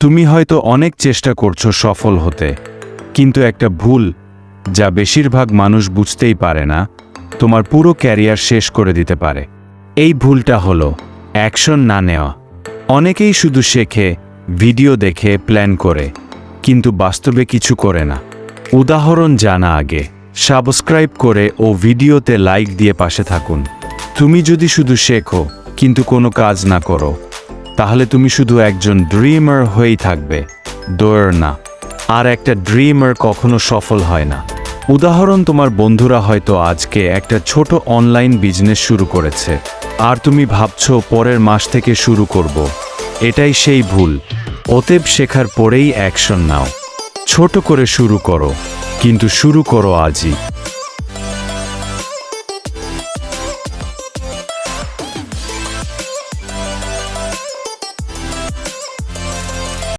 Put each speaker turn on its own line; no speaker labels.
তুমি হয়তো অনেক চেষ্টা করছ সফল হতে, কিন্তু একটা ভুল, যা বেশিরভাগ মানুষ বুঝতেই পারে না, তোমার পুরো ক্যারিয়ার শেষ করে দিতে পারে। এই ভুলটা হলো, অ্যাকশন না নেওয়া। অনেকেই শুধু শেখে, ভিডিও দেখে, প্ল্যান করে, কিন্তু বাস্তবে কিছু করে না। উদাহরণ জানা আগে, সাবস্ক্রাইব করে ও ভিডিওতে লাইক দিয়ে পাশে থাকুন। তুমি যদি শুধু শেখো, কিন্তু কোনো কাজ না করো তাহলে তুমি শুধু একজন ড্রিমার হয়েই থাকবে। দৌড় না। আর একটা ড্রিমার কখনো সফল হয় না। উদাহরণ, তোমার বন্ধুরা হয়তো আজকে একটা ছোট অনলাইন বিজনেস শুরু করেছে। আর তুমি ভাবছ, পরের মাস থেকে শুরু করব। এটাই সেই ভুল। অতএব শেখার পরেই অ্যাকশন নাও। ছোট করে শুরু করো। কিন্তু শুরু করো আজই।